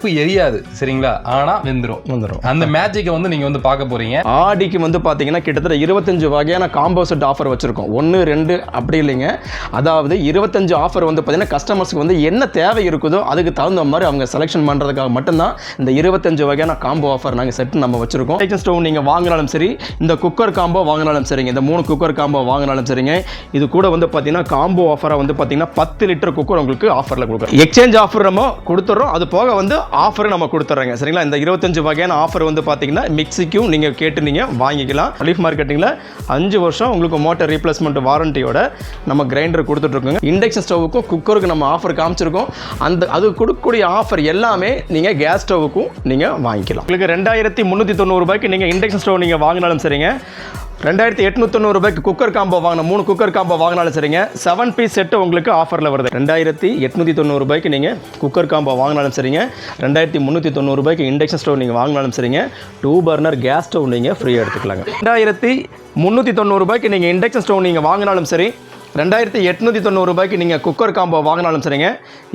அடுப்பு எரியாது சரிங்களா? ஆனா வெந்துரும். வந்துடும் அந்த மேஜிக்கை வந்து நீங்க வந்து பார்க்க போறீங்க. ஆடிக்கு வந்து பார்த்தீங்கன்னா கிட்டத்தட்ட இருபத்தஞ்சு வகையான காம்போ செட் ஆஃபர் வச்சுருக்கோம். ஒன்று ரெண்டு அப்படி இல்லைங்க. அதாவது இருபத்தஞ்சு ஆஃபர் வந்து பார்த்தீங்கன்னா கஸ்டமர்ஸ்க்கு வந்து என்ன தேவை இருக்குதோ அதுக்கு தகுந்த மாதிரி அவங்க செலெக்ஷன் பண்ணுறதுக்காக மட்டும்தான் இந்த இருபத்தஞ்சு வகையான காம்போ ஆஃபர் நாங்கள் செட் நம்ம வச்சுருக்கோம். கிச்சன் ஸ்டவ் நீங்கள் வாங்கினாலும் சரி இந்த குக்கர் காம்போ வாங்கினாலும் சரிங்க. இந்த மூணு குக்கர் காம்போ வாங்கினாலும் சரிங்க. இது கூட வந்து பார்த்தீங்கன்னா காம்போ ஆஃபராக வந்து பார்த்தீங்கன்னா பத்து லிட்டர் குக்கர் உங்களுக்கு ஆஃபரில் கொடுக்குறோம். எக்ஸ்சேஞ்ச் ஆஃபர் நம்ம கொடுத்துட்றோம் அது போக வந்து ஆஃபர் நம்ம கொடுத்துட்றோங்க. சரிங்களா? இந்த இருபத்தஞ்சு வகையான ஆஃபர் வந்து பார்த்தீங்கன்னா மிக்சிக்கும் நீங்கள் கேட்டு நீங்கள் வாங்கிக்கலாம். லீஃப் மார்க்கெட்டிங்கில் அஞ்சு வருஷம் உங்களுக்கு மோட்டர் ரீப்ளேஸ்மெண்ட் வாரண்டியோட நம்ம கிரைண்டர் கொடுத்துட்ருக்கோங்க. இண்டக்ஷன் ஸ்டவுக்கும் குக்கருக்கு நம்ம ஆஃபர் காமிச்சிருக்கோம். அந்த அது கொடுக்கக்கூடிய ஆஃபர் எல்லாமே நீங்கள் கேஸ் ஸ்டவ்வுக்கும் நீங்கள் வாங்கிக்கலாம். உங்களுக்கு ரெண்டாயிரத்தி முந்நூற்றி தொண்ணூறுபாய்க்கு நீங்கள் இண்டக்ஷன் ஸ்டவ் நீங்கள் வாங்கினாலும் சரிங்க. ரெண்டாயிரத்தி எட்நூத்தொண்ணூறு ரூபாய்க்கு குக்கர் காம்போ வாங்கின மூணு குக்கர் காம்போ வாங்கினாலும் சரிங்க. செவன் பீஸ் செட்டு உங்களுக்கு ஆஃபரில் வருது. ரெண்டாயிரத்தி எட்நூற்றி தொண்ணூறு ரூபாய்க்கு நீங்கள் குக்கர் காம்போ வாங்கினாலும் சரிங்க. ரெண்டாயிரத்தி முந்நூற்றி தொண்ணூறு ரூபாய்க்கு இண்டக்ஷன் ஸ்டவ் நீங்கள் வாங்கினாலும் சரிங்க. டூ பர்னர் கேஸ் ஸ்டவ் நீங்கள் ஃப்ரீயாக எடுத்துக்கலாங்க. ரெண்டாயிரத்தி முந்நூற்றி தொண்ணூறு ரூபாய்க்கு நீங்கள் இண்டக்ஷன் ஸ்டவ் நீங்கள் வாங்கினாலும் சரி ரெண்டாயிரத்தி எட்நூற்றி தொண்ணூறு ரூபாய்க்கு நீங்கள் குக்கர் காம்போ வாங்கினாலும் சரிங்க.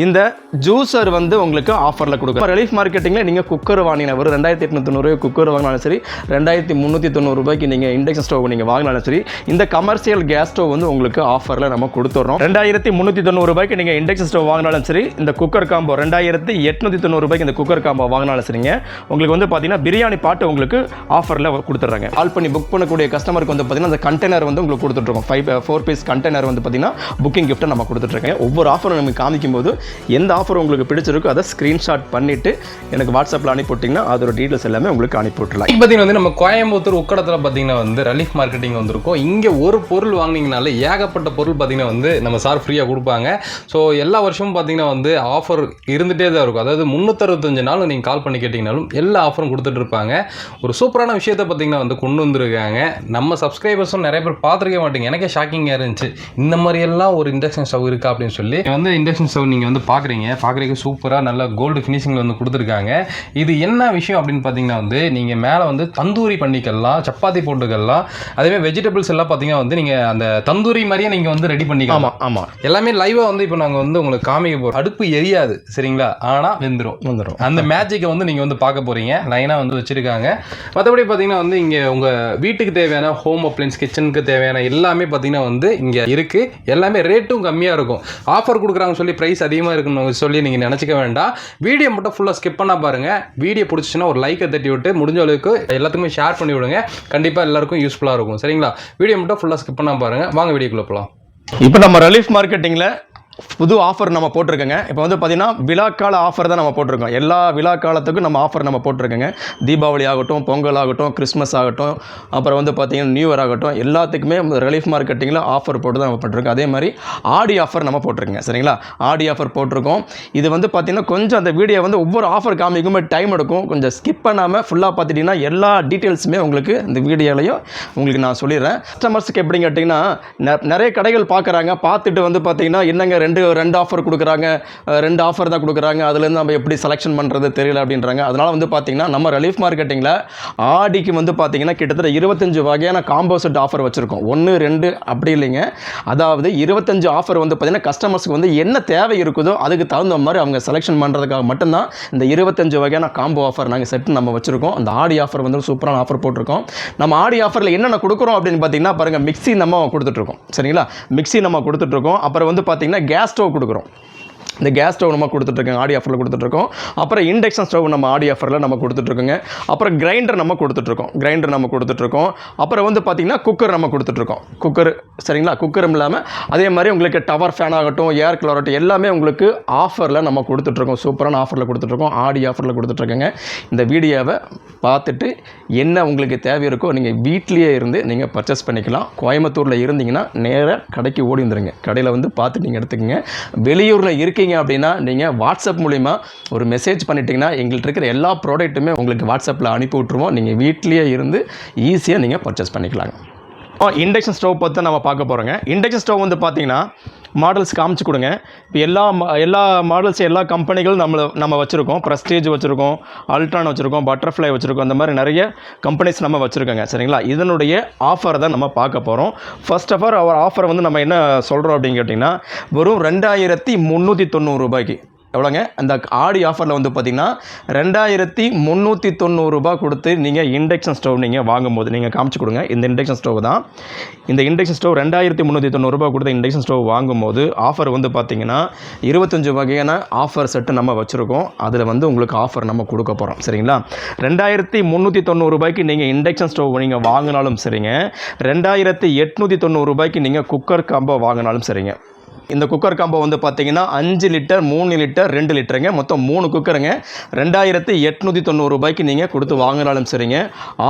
இந்த ஜூஸர் வந்து உங்களுக்கு ஆஃபரில் கொடுக்கும் ரிலீஃப் மார்க்கெட்டிங்கில் நீங்கள் குக்கர் வாங்கின ஒரு ரெண்டாயிரத்தி எட்நூற்றி தொண்ணூறு குக்கர் வாங்கினாலும் சரி ரெண்டாயிரத்தி முந்நூற்றி தொண்ணூறு ரூபாய்க்கு நீங்கள் இண்டக்ஷன் ஸ்டவ் நீங்கள் வாங்கினாலும் சரி இந்த கமர்ஷியல் கேஸ் ஸ்டவ் வந்து உங்களுக்கு ஆஃபரில் நம்ம கொடுத்துட்றோம் ரெண்டாயிரத்தி முந்நூற்றி தொண்ணூறு ரூபாய்க்கு நீங்கள் இண்டக்ஷன் ஸ்டவ் வாங்கினாலும் சரி இந்த குக்கர் காம்போ ரெண்டாயிரத்தி எட்நூற்றி தொண்ணூறு ரூபாய்க்கு இந்த குக்கர் காம்போ வாங்கினாலும் சரிங்க. உங்களுக்கு வந்து பார்த்தீங்கன்னா பிரியாணி பாட்டு உங்களுக்கு ஆஃபரில் கொடுத்துட்றாங்க. கால் பண்ணி புக் பண்ணக்கூடிய கஸ்டமருக்கு வந்து பார்த்தீங்கன்னா அந்த கண்டெய்னர் வந்து உங்களுக்கு கொடுத்துட்ருக்கோம் ஃபைவ் ஃபோர் பீஸ் கண்டெய்னர் வந்து பார்த்தீங்கன்னா புக்கிங் கிஃப்ட்டை நம்ம கொடுத்துட்ருக்கேன். ஒவ்வொரு ஆஃபரும் நமக்கு காமிக்கும் போது எந்த ஆஃபர் உங்களுக்கு பிடிச்சிருக்கோ அதை ஸ்க்ரீன்ஷாட் பண்ணிவிட்டு எனக்கு வாட்ஸ்அப்பில் அனுப்பி விட்டிங்கன்னா அதோட டீட்டெயில்ஸ் எல்லாமே உங்களுக்கு அனுப்பி விட்டுலாம் இப்போ பார்த்தீங்கன்னா வந்து நம்ம கோயம்புத்தூர் உக்கடத்தில் பார்த்தீங்கன்னா வந்து ரிலீஃப் மார்க்கெட்டிங் வந்திருக்கும். இங்கே ஒரு பொருள் வாங்கினீங்கனால ஏகப்பட்ட பொருள் பார்த்தீங்கன்னா வந்து நம்ம சார் ஃப்ரீயாக கொடுப்பாங்க. ஸோ எல்லா வருஷமும் பார்த்தீங்கன்னா வந்து ஆஃபர் இருந்துகிட்டே தான் இருக்கும். அதாவது முந்நூற்றறுபத்தஞ்சு நாள் நீங்கள் கால் பண்ணி கேட்டிங்கனாலும் எல்லா ஆஃபரும் கொடுத்துட்டு இருப்பாங்க. ஒரு சூப்பரான விஷயத்தை பார்த்தீங்கன்னா வந்து கொண்டு வந்திருக்காங்க. நம்ம சப்ஸ்கிரைபர்ஸும் நிறைய பேர் பார்த்துருக்க மாட்டேங்க. எனக்கே ஷாக்கிங்காக இருந்துச்சு. இந்த மாதிரி எல்லாம் ஒரு இண்டக்ஷன் ஸ்டவ் இருக்கா அப்படின்னு சொல்லி. வந்து இண்டக்ஷன் ஸ்டவ் நீங்கள் வந்து பார்க்குறீங்க பார்க்குறதுக்கு சூப்பராக நல்ல கோல்டு ஃபினிஷிங்கில் வந்து கொடுத்துருக்காங்க. இது என்ன விஷயம் அப்படின்னு பார்த்தீங்கன்னா வந்து நீங்கள் மேலே வந்து தந்தூரி பண்ணிக்கலாம் சப்பாத்தி போட்டுக்கலாம். அதேமாதிரி வெஜிடபிள்ஸ் எல்லாம் பார்த்தீங்கன்னா வந்து நீங்கள் அந்த தந்தூரி மாதிரியே நீங்கள் வந்து ரெடி பண்ணிக்கலாம். ஆமாம் ஆமாம் எல்லாமே லைவாக வந்து இப்போ நாங்கள் வந்து உங்களுக்கு காமிக்க போகிறோம் அடுப்பு எரியாது சரிங்களா? ஆனால் வெந்துடும் வந்துடும் அந்த மேஜிக்கை வந்து நீங்கள் வந்து பார்க்க போகிறீங்க லைனாக வந்து வச்சுருக்காங்க. மற்றபடி பார்த்தீங்கன்னா வந்து இங்கே உங்கள் வீட்டுக்கு தேவையான ஹோம் அப்ளைன்ஸ் கிச்சனுக்கு தேவையான எல்லாமே பார்த்தீங்கன்னா வந்து இங்கே இருக்குது எல்லாமே ரேட்டும் கம்மியாக இருக்கும். ஆஃபர் கொடுக்குறாங்கன்னு சொல்லி ப்ரைஸ் அதிகமாக இருக்குன்னு சொல்லி நீங்கள் நினச்சிக்க வேண்டாம். வீடியோ மட்டும் ஃபுல்லாக ஸ்கிப் பண்ணால் பாருங்கள் வீடியோ பிடிச்சிச்சுன்னா ஒரு லைக்கை தட்டி விட்டு முடிஞ்ச அளவுக்கு எல்லாத்துக்குமே ஷேர் பண்ணி விடுங்க. கண்டிப்பாக எல்லாருக்கும் யூஸ்ஃபுல்லாக இருக்கும். சரிங்களா? வீடியோ மட்டும் ஃபுல்லாக ஸ்கிப் பண்ணால் பாருங்கள் வாங்க வீடியோக்குள்ளே போகலாம் இப்போ நம்ம ரிலீஃப் மார்க்கெட்டிங்கில் புது ஆஃபர் நம்ம போட்டிருக்கோங்க. இப்போ வந்து பார்த்திங்கன்னா விழாக்கால ஆஃபர் தான் நம்ம போட்டிருக்கோம். எல்லா விழா காலத்துக்கும் நம்ம ஆஃபர் நம்ம போட்டிருக்கோங்க. தீபாவளி ஆகட்டும் பொங்கல் ஆகட்டும் கிறிஸ்மஸ் ஆகட்டும் அப்புறம் வந்து பார்த்தீங்கன்னா நியூ இயர் ஆகட்டும் எல்லாத்துக்குமே ரிலீஃப் மார்க்கெட்டிங்கில் ஆஃபர் போட்டு தான் நம்ம போட்டிருக்கோம். அதே மாதிரி ஆடி ஆஃபர் நம்ம போட்டிருக்கோங்க. சரிங்களா? ஆடி ஆஃபர் போட்டிருக்கோம். இது வந்து பார்த்திங்கன்னா கொஞ்சம் அந்த வீடியோ வந்து ஒவ்வொரு ஆஃபர் காமிக்குமே டைம் எடுக்கும். கொஞ்சம் ஸ்கிப் பண்ணாமல் ஃபுல்லாக பார்த்துட்டிங்கன்னா எல்லா டீட்டெயில்ஸுமே உங்களுக்கு இந்த வீடியோலையும் உங்களுக்கு நான் சொல்லிடுறேன். கஸ்டமர்ஸுக்கு எப்படின்னு கேட்டிங்கன்னா நெ- நிறைய கடைகள் பார்க்குறாங்க பார்த்துட்டு வந்து பார்த்தீங்கன்னா என்னங்க ரெண்டு ரெண்டு ஆஃபர் கொடுக்குறாங்க. ரெண்டு ஆஃபர் தான் கொடுக்குறாங்க. அதுலேருந்து நம்ம எப்படி செலெக்ஷன் பண்ணுறது தெரியல அப்படின்றாங்க. அதனால் வந்து பார்த்தீங்கன்னா நம்ம ரிலீஃப் மார்க்கெட்டிங்கில் ஆடிக்கு வந்து பார்த்தீங்கன்னா கிட்டத்தட்ட இருபத்தஞ்சு வகையான காம்போ செட் ஆஃபர் வச்சுருக்கோம். ஒன்று ரெண்டு அப்படி இல்லைங்க. அதாவது இருபத்தஞ்சு ஆஃபர் வந்து பார்த்திங்கன்னா கஸ்டமர்ஸ்க்கு வந்து என்ன தேவை இருக்குதோ அதுக்கு தகுந்த மாதிரி அவங்க செலெக்ஷன் பண்ணுறதுக்காக மட்டும்தான் இந்த இருபத்தஞ்சு வகையான காம்போ ஆஃபர் நாங்கள் செட் நம்ம வச்சுருக்கோம். அந்த ஆடி ஆஃபர் வந்து சூப்பரான ஆஃபர் போட்டிருக்கோம். நம்ம ஆடி ஆஃபரில் என்னென்ன கொடுக்குறோம் அப்படின்னு பார்த்தீங்கன்னா பாருங்கள் மிக்ஸி நம்ம கொடுத்துட்ருக்கோம் சரிங்களா? மிக்ஸி நம்ம கொடுத்துட்ருக்கோம் அப்புறம் வந்து பார்த்தீங்கன்னா கேஸ் ஸ்டவ் கொடுக்குறோம். இந்த கேஸ் ஸ்டவ் நம்ம கொடுத்துட்ருக்கோம் ஆடி ஆஃபரில் கொடுத்துட்ருக்கோம். அப்புறம் இண்டக்ஷன் ஸ்டவ் நம்ம ஆடி ஆஃபரில் நம்ம கொடுத்துட்ருக்கோங்க. அப்புறம் கிரைண்டர் நம்ம கொடுத்துட்ருக்கோம். கிரைண்டர் நம்ம கொடுத்துட்ருக்கோம். அப்புறம் வந்து பார்த்திங்கன்னா குக்கர் நம்ம கொடுத்துட்ருக்கோம். குக்கர் சரிங்களா? குக்கரும் இல்லாமல் அதே மாதிரி உங்களுக்கு டவர் ஃபேன் ஆகட்டும் ஏர் கூலர் ஆகட்டும் எல்லாமே உங்களுக்கு ஆஃபரில் நம்ம கொடுத்துட்ருக்கோம். சூப்பரான ஆஃபரில் கொடுத்துட்ருக்கோம். ஆடி ஆஃபரில் கொடுத்துட்ருக்கோங்க. இந்த வீடியோவை பார்த்துட்டு என்ன உங்களுக்கு தேவை இருக்கோ நீங்கள் வீட்லேயே இருந்து நீங்கள் பர்ச்சேஸ் பண்ணிக்கலாம். கோயம்புத்தூரில் இருந்தீங்கன்னா நேராக கடைக்கு ஓடி வந்துடுங்க கடையில் வந்து பார்த்து நீங்கள் எடுத்துக்கோங்க. வெளியூரில் இருக்கீங்க அப்படின்னா நீங்கள் வாட்ஸ்அப் மூலிமா ஒரு மெசேஜ் பண்ணிட்டீங்கன்னா எங்கள்கிட்ட இருக்கிற எல்லா ப்ராடக்ட்டுமே உங்களுக்கு வாட்ஸ்அப்பில் அனுப்பி விட்ருவோம் நீங்கள் வீட்லேயே இருந்து ஈஸியாக நீங்கள் பர்ச்சேஸ் பண்ணிக்கலாங்க. இண்டக்ஷன் ஸ்டவ் பார்த்து நம்ம பார்க்க போகிறோங்க இண்டக்ஷன் ஸ்டவ் வந்து பார்த்திங்கன்னா மாடல்ஸ் காமிச்சு கொடுங்க. இப்போ எல்லா எல்லா மாடல்ஸ் எல்லா கம்பெனிகளும் நம்மளை நம்ம வச்சுருக்கோம். ப்ரெஸ்டேஜ் வச்சுருக்கோம் அல்ட்ரான் வச்சுருக்கோம் பட்டர்ஃப்ளை வச்சுருக்கோம் அந்த மாதிரி நிறைய கம்பெனிஸ் நம்ம வச்சுருக்கோங்க. சரிங்களா? இதனுடைய ஆஃபர் தான் நம்ம பார்க்க போகிறோம் first of all our offer வந்து நம்ம என்ன சொல்கிறோம் அப்படின்னு கேட்டிங்கன்னா வெறும் ரெண்டாயிரத்தி முந்நூற்றி தொண்ணூறு ரூபாய்க்கு. எவ்வளோங்க? அந்த ஆடி ஆஃபரில் வந்து பார்த்தீங்கன்னா ரெண்டாயிரத்தி முந்நூற்றி தொண்ணூறுரூபா கொடுத்து நீங்கள் இண்டக்ஷன் ஸ்டவ் நீங்கள் வாங்கும்போது நீங்கள் காமிச்சு கொடுங்க. இந்த இண்டக்ஷன் ஸ்டவ் தான். இந்த இண்டக்ஷன் ஸ்டவ் ரெண்டாயிரத்தி முந்நூற்றி தொண்ணூறுரூபா கொடுத்த இண்டக்ஷன் ஸ்டவ் வாங்கும்போது ஆஃபர் வந்து பார்த்தீங்கன்னா இருபத்தஞ்சு வகையான ஆஃபர் செட்டு நம்ம வச்சுருக்கோம். அதில் வந்து உங்களுக்கு ஆஃபர் நம்ம கொடுக்க போகிறோம் சரிங்களா? ரெண்டாயிரத்தி முந்நூற்றி தொண்ணூறுரூபாய்க்கு நீங்கள் இண்டக்ஷன் ஸ்டவ் நீங்கள் வாங்கினாலும் சரிங்க. ரெண்டாயிரத்தி எட்நூற்றி தொண்ணூறுபாய்க்கு நீங்கள் குக்கர் காம்போ வாங்கினாலும் சரிங்க. இந்த குக்கர் காம்போ வந்து பார்த்தீங்கன்னா அஞ்சு லிட்டர் மூணு லிட்டர் ரெண்டு லிட்டருங்க மொத்தம் மூணு குக்கருங்க ரெண்டாயிரத்தி எட்நூற்றி தொண்ணூறு ரூபாய்க்கு நீங்கள் கொடுத்து வாங்கினாலும் சரிங்க.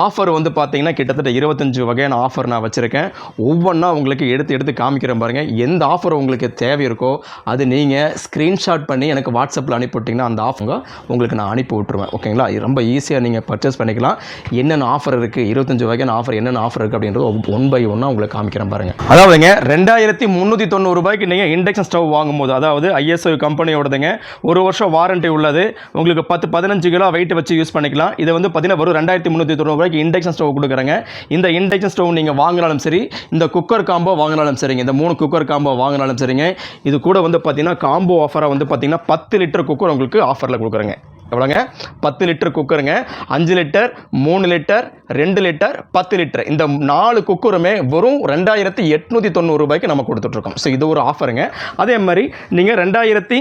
ஆஃபர் வந்து பார்த்தீங்கன்னா கிட்டத்தட்ட இருபத்தஞ்சு வகையான ஆஃபர் நான் வச்சுருக்கேன். ஒவ்வொன்றா உங்களுக்கு எடுத்து எடுத்து காமிக்கிறேன் பாருங்கள் எந்த ஆஃபர் உங்களுக்கு தேவை இருக்கோ அது நீங்கள் ஸ்க்ரீன்ஷாட் பண்ணி எனக்கு வாட்ஸ்அப்பில் அனுப்பிவிட்டிங்கன்னா அந்த ஆஃபருங்க உங்களுக்கு நான் அனுப்பி விட்ருவேன் ஓகேங்களா? ரொம்ப ஈஸியாக நீங்கள் பர்ச்சேஸ் பண்ணிக்கலாம். என்னென்ன ஆஃபர் இருக்குது இருபத்தஞ்சு வகையான ஆஃபர் என்னென்ன ஆஃபர் இருக்குது அப்படின்றது ஒன் பை ஒன்னாக உங்களுக்கு காமிக்கிறேன் பாருங்கள் அதாவதுங்க ரெண்டாயிரத்தி முந்நூற்றி தொண்ணூறு ரூபாய்க்கு நீங்கள் இண்டக்ஷன் ஸ்டவ் வாங்கும்போது அதாவது ஐஎஸ்ஓ கம்பெனியோடதுங்க ஒரு வருஷம் வாரண்டி உள்ளது. உங்களுக்கு பத்து பதினஞ்சு கிலோ வெயிட் வச்சு யூஸ் பண்ணிக்கலாம். இது வந்து பார்த்தீங்கன்னா வரும் ரெண்டாயிரத்தி முந்நூற்றி தொண்ணூறு ரூபாய்க்கு இண்டக்ஷன் ஸ்டவ் கொடுக்குறாங்க. இந்த இண்டக்ஷன் ஸ்டவ் நீங்கள் வாங்கினாலும் சரி இந்த குக்கர் காம்போ வாங்கினாலும் சரிங்க. இந்த மூணு குக்கர் காம்போ வாங்கினாலும் சரிங்க. இது கூட வந்து பார்த்தீங்கன்னா காம்போ ஆஃபராக வந்து பார்த்தீங்கன்னா பத்து லிட்டர் குக்கர் உங்களுக்கு ஆஃபரில் கொடுக்குறேங்க. எவ்வளோங்க? பத்து லிட்டர் குக்கருங்க அஞ்சு லிட்டர் மூணு லிட்டர் ரெண்டு லிட்டர் பத்து லிட்டர் இந்த நாலு குக்கருமே வெறும் ரெண்டாயிரத்தி எட்நூற்றி தொண்ணூறு ரூபாய்க்கு நம்ம கொடுத்துட்ருக்கோம். ஸோ இது ஒரு ஆஃபருங்க அதே மாதிரி நீங்கள் ரெண்டாயிரத்தி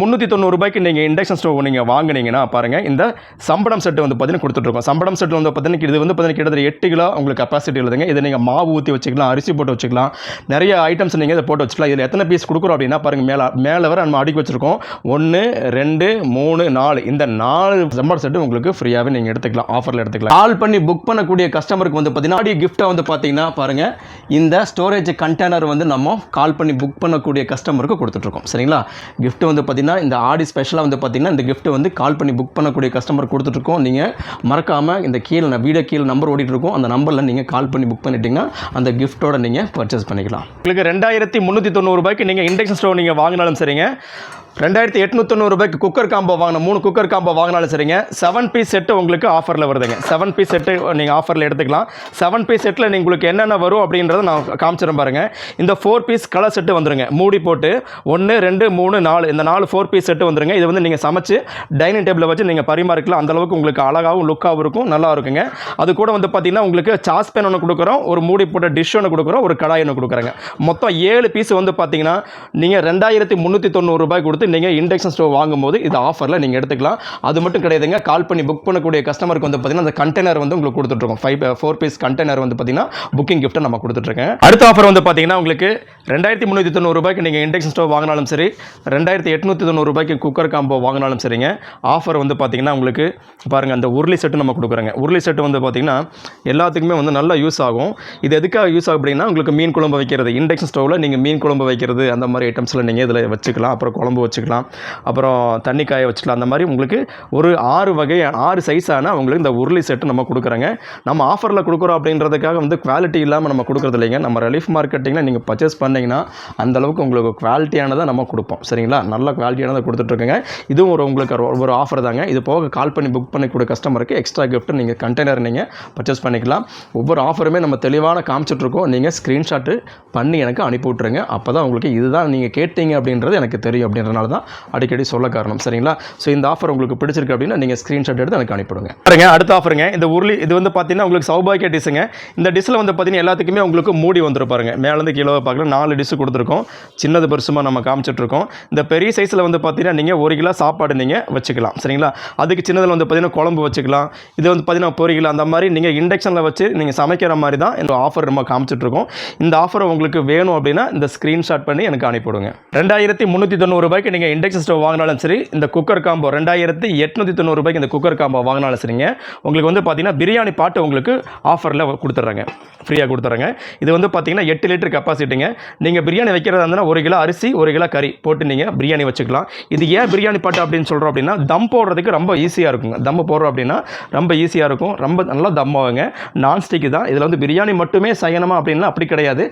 முந்நூற்றி தொண்ணூறு ரூபாய்க்கு நீங்கள் இண்டக்ஷன் ஸ்டவ் நீங்கள் வாங்குனீங்கன்னா பாருங்கள் இந்த சம்பளம் செட்டு வந்து பார்த்தீங்கன்னா கொடுத்துட்ருக்கோம். சம்பளம் செட்டு வந்து பார்த்தீங்கன்னா இது வந்து பார்த்தீங்கன்னா கிட்டத்தட்ட எட்டு கிலோ உங்களுக்கு கெப்பாசிட்டி உள்ளதுங்க இதை நீங்கள் மாவு ஊற்றி வச்சுக்கலாம் அரிசி போட்டு வச்சுக்கலாம். நிறைய ஐட்டம்ஸ் நீங்கள் இதை போட்டு வச்சுக்கலாம். இதில் எத்தனை பீஸ் கொடுக்குறோம் அப்படின்னா பாருங்கள் மேலே மேலே வர நம்ம அடுக்கி வச்சுருக்கோம். ஒன்று ரெண்டு மூணு நாலு. இந்த நாலு சம்படம் செட்டு உங்களுக்கு ஃப்ரீயாகவே நீங்கள் எடுத்துக்கலாம். ஆஃபரில் எடுத்துக்கலாம். கால் பண்ணி புக் பண்ணக்கூடிய கஸ்டமருக்கு வந்து பார்த்தீங்கன்னா ஆடியோ கிஃப்ட்டை வந்து பார்த்தீங்கன்னா பாருங்கள் இந்த ஸ்டோரேஜ் கண்டெய்னர் வந்து நம்ம கால் பண்ணி புக் பண்ண பண்ணக்கூடிய கஸ்டமருக்கு கொடுத்துட்ருக்கோம். சரிங்களா? கிஃப்ட்டு வந்து பார்த்தீங்கன்னா இந்த ஆடி ஸ்பெஷலாக வந்து பார்த்தீங்கன்னா இந்த கிஃப்ட்டு வந்து கால் பண்ணி புக் பண்ணக்கூடிய கஸ்டமர் கொடுத்துட்ருக்கோம். நீங்கள் மறக்காமல் இந்த கீழே வீடியோ கீழே நம்பர் ஓடிட்டுருக்கோம் அந்த நம்பரில் நீங்கள் கால் பண்ணி புக் பண்ணிட்டீங்கன்னா அந்த கிஃப்ட்டோட நீங்கள் பர்ச்சேஸ் பண்ணிக்கலாம். உங்களுக்கு ரெண்டாயிரத்தி முந்நூற்றி தொண்ணூறுபாய்க்கு நீங்கள் இண்டக்ஷன் ஸ்டவ் நீங்கள் வாங்கினாலும் சரிங்க. ரெண்டாயிரத்தி எட்நூத்தொண்ணூறு ரூபாய்க்கு குக்கர் காம்போ வாங்கின மூணு குக்கர் காம்போ வாங்கினாலும் சரிங்க. செவன் பீஸ் செட்டு உங்களுக்கு ஆஃபரில் வருதுங்க. செவன் பீஸ் செட்டு நீங்கள் ஆஃபரில் எடுத்துக்கலாம். செவன் பீஸ் செட்டில் நீங்கள் உங்களுக்கு என்னென்ன வரும் அப்படின்றத நான் காமிச்சிடும் பாருங்கள் இந்த ஃபோர் பீஸ் கலர் செட்டு வந்துருங்க. மூடி போட்டு ஒன்று ரெண்டு மூணு நாலு இந்த நாலு ஃபோர் பீஸ் செட்டு வந்துருங்க. இது வந்து நீங்கள் சமைச்சு டைனிங் டேபிளில் வச்சு நீங்கள் பரிமாறிக்கலாம். அந்தளவுக்கு உங்களுக்கு அழகாகவும் லுக்காகவும் இருக்கும். நல்லா இருக்குங்க. அது கூட வந்து பார்த்தீங்கன்னா உங்களுக்கு சாஸ் பேன் ஒன்று கொடுக்குறோம். ஒரு மூடி போட்ட டிஷ் ஒன்று கொடுக்குறோம். ஒரு கடாய் ஒன்று கொடுக்குறேங்க. மொத்தம் ஏழு பீஸ் வந்து பார்த்தீங்கன்னா நீங்கள் ரெண்டாயிரத்தி முந்நூற்றி தொண்ணூறு ரூபாய் கொடுத்து நீங்கள் இண்டக்ஷன் ஸ்டவ் வாங்கும்போது இது ஆஃபரில் நீங்கள் எடுத்துக்கலாம். அது மட்டும் கிடையாதுங்க கால் பண்ணி புக் பண்ணக்கூடிய கஸ்டமருக்கு வந்து பார்த்தீங்கன்னா அந்த கண்டெய்னர் வந்து உங்களுக்கு கொடுத்துட்ருக்கோம். ஃபைவ் ஃபோர் பீஸ் கண்டெய்னர் வந்து பார்த்தீங்கன்னா புக்கிங் கிஃப்ட்டை நம்ம கொடுத்துட்ருக்கேன். அடுத்த ஆஃபர் வந்து பார்த்தீங்கன்னா உங்களுக்கு ரெண்டாயிரத்தி முந்நூற்றி தொண்ணூறு ரூபாய்க்கு நீங்கள் இண்டக்ஷன் ஸ்டவ் வாங்கினாலும் சரி ரெண்டாயிரத்தி எட்நூற்றி தொண்ணூறு ரூபாய்க்கு குக்கர் காம்போ வாங்கினாலும் சரிங்க. ஆஃபர் வந்து பார்த்தீங்கன்னா உங்களுக்கு பாருங்கள் அந்த உருளி செட்டு நம்ம கொடுக்குறோங்க. உருளி செட்டு வந்து பார்த்தீங்கன்னா எல்லாத்துக்குமே வந்து நல்லா யூஸ் ஆகும். இது எதுக்காக யூஸ் ஆகும் அப்படின்னா உங்களுக்கு மீன் குழம்பு வைக்கிறது. இண்டக்ஷன் ஸ்டவ்வில் நீங்கள் மீன் குழம்பு வைக்கிறது அந்த மாதிரி ஐட்டம்ஸில் நீங்கள் இதில் வச்சுக்கலாம். அப்புறம் குழம்பு வச்சுக்கலாம். அப்புறம் தண்ணி காய வச்சுக்கலாம். அந்த மாதிரி உங்களுக்கு ஒரு ஆறு வகை ஆறு சைஸான உங்களுக்கு இந்த உருளி செட்டு நம்ம கொடுக்குறோங்க. நம்ம ஆஃபரில் கொடுக்குறோம் அப்படின்றதுக்காக வந்து குவாலிட்டி இல்லாமல் நம்ம கொடுக்குறது இல்லைங்க. நம்ம ரிலீஃப் மார்க்கெட்டிங்கில் நீங்கள் பர்ச்சேஸ் பண்ணிங்கன்னா அந்த அளவுக்கு உங்களுக்கு குவாலிட்டியானதை நம்ம கொடுப்போம். சரிங்களா? நல்ல குவாலிட்டியானதை கொடுத்துட்ருக்கோங்க. இதுவும் ஒரு உங்களுக்கு ஒரு- ஒரு ஆஃபர் தாங்க. இது போக கால் பண்ணி புக் பண்ணி கொடுக்க கஸ்டமருக்கு எக்ஸ்ட்ரா கிஃப்ட்டு நீங்கள் கண்டெய்னர் நீங்கள் பர்ச்சேஸ் பண்ணிக்கலாம். ஒவ்வொரு ஆஃபருமே நம்ம தெளிவான காமிச்சிட்ருக்கோம். நீங்கள் ஸ்க்ரீன்ஷாட்டு பண்ணி எனக்கு அனுப்பி விட்ருங்க அப்போ தான் உங்களுக்கு இதுதான் நீங்கள் கேட்டீங்க அப்படின்றது எனக்கு தெரியும் அப்படின்றனால தான் அடிக்கடி சொல்ல காரணம். சரிங்களா? ஸோ இந்த ஆஃபர் உங்களுக்கு பிடிச்சிருக்கு அப்படின்னா நீங்கள் ஸ்க்ரீன்ஷாட் எடுத்து எனக்கு அனுப்பிவிடுங்க பாருங்க அடுத்த ஆஃபருங்க இந்த உருளி இது வந்து பார்த்தீங்கன்னா உங்களுக்கு சௌபாகிய டிஷ்ஷுங்க. இந்த டிஷ்ஷில் வந்து பார்த்தீங்கன்னா எல்லாத்துக்குமே உங்களுக்கு மூடி வந்துருப்பாருங்க மேலேருந்து கீழே பார்க்கலாம் நாலு டிஷ் கொடுத்துருக்கோம். சின்னது பெருசுமாக நம்ம காமிச்சிட்ருக்கோம் இந்த பெரிய சைஸில் வந்து பார்த்தீங்கன்னா நீங்கள் ஒரு கிலோ சாப்பாடு நீங்கள் வச்சுக்கலாம். சரிங்களா? அதுக்கு சின்னதில் வந்து பார்த்தீங்கன்னா குழம்பு வச்சுக்கலாம். இது வந்து பார்த்தீங்கன்னா பொரியல் அந்த மாதிரி நீங்கள் இண்டக்ஷனில் வச்சு நீங்கள் சமைக்கிற மாதிரி தான் இந்த ஆஃபர் நம்ம காமிச்சிட்ருக்கோம் இந்த ஆஃபர் உங்களுக்கு வேணும் அப்படின்னா இந்த ஸ்க்ரீன்ஷாட் பண்ணி எனக்கு அனுப்பிவிடுங்க ரெண்டாயிரத்தி முந்நூற்றி தொண்ணூறு ரூபாய்க்கு நீங்கள் இண்டக்ஷன் ஸ்டவ் வாங்கினாலும் சரி இந்த குக்கர் காம்போ ரெண்டாயிரத்தி எட்நூற்றி தொண்ணூறு ரூபாய்க்கு இந்த குக்கர் காம்போ வாங்கினாலும் சரிங்க உங்களுக்கு வந்து பார்த்தீங்கன்னா பிரியாணி பாட்டு உங்களுக்கு ஆஃபரில் கொடுத்துட்றாங்க ஃப்ரீயாக கொடுத்துட்றாங்க இது வந்து பார்த்தீங்கன்னா எட்டு லிட்டர் கெப்பாசிட்டிங்க நீங்கள் பிரியாணி வைக்கிறதா இருந்தால் ஒரு கிலோ அரிசி ஒரு கிலோ கறி போட்டு நீங்கள் பிரியாணி வச்சுக்கலாம். இது ஏன் பிரியாணி பாட்டு அப்படின்னு சொல்கிறோம் அப்படின்னா தம் போடுறதுக்கு ரொம்ப ஈஸியாக இருக்குங்க. தம் போடுறோம் அப்படின்னா ரொம்ப ஈஸியாக இருக்கும். ரொம்ப நல்லா தம் ஆகுங்க. நான்ஸ்டிக் தான். இதில் வந்து பிரியாணி மட்டுமே செய்யணுமா அப்படின்னா அப்படி கிடையாது.